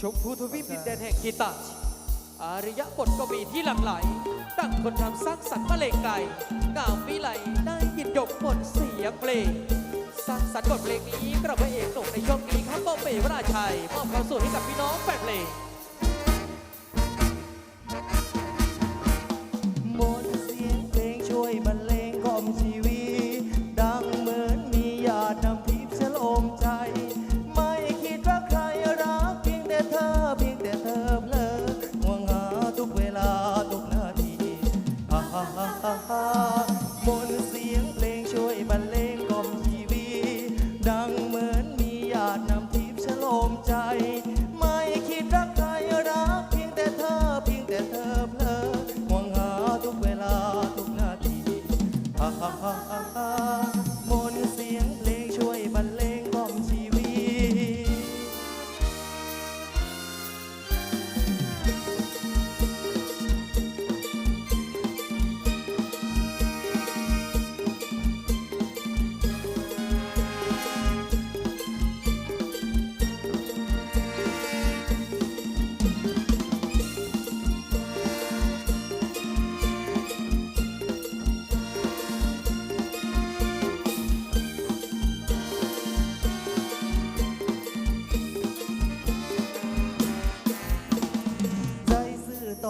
ชมพูทวีปดินแดนแห่งกีตาอารยะบทก็มีที่หลั่งไหลตั้งคนทำสร้างสรรค์มาเลงไก่งามวิไลได้ยินยกบทเสียงเพลงสร้างสรรค์บทเพลงนี้กระพระเอกหนุ่มในช่วงนี้ครับโปเปวราชัยมอบความสุขให้กับพี่น้องแฟนเพลง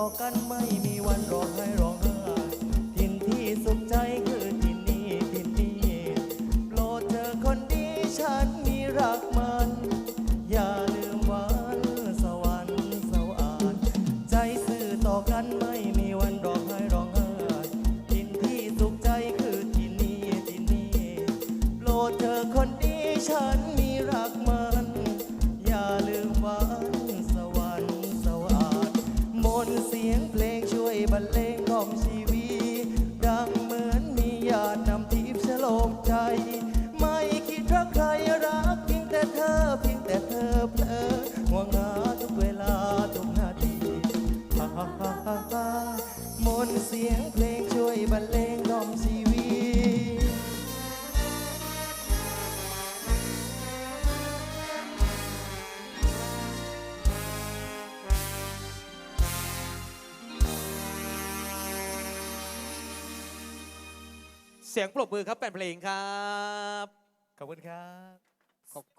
อต่อกันไม่มีวันร้องไห้ร้องไห้ทินที่สุขใจคือทินนี้ทินนี้โปรดเธอคนดีฉันมีรักมัน อย่าลืมวันสวรรค์สวรรค์ใจซื่อต่อกันไม่มีวันร้องไห้ร้องไห้ทินที่สุขใจคือทินนี้ทินนี้โปรดเธอคนดีฉันมี รรเลงกล่อมชีวีดังเหมือนมีหยาดนำทิพย์ฉโลมใจ ไม่คิดรักใครรักเพียงแต่เธอเพียงแต่เธอเพลอห่วงหาทุกเวลาทุกนาทีฮ่าฮ่าฮ่าฮ่ามนเสียงเพลงช่วยบรรเลง สียงปรบมือครับแฟนเพลงครับ ขอบคุณครับ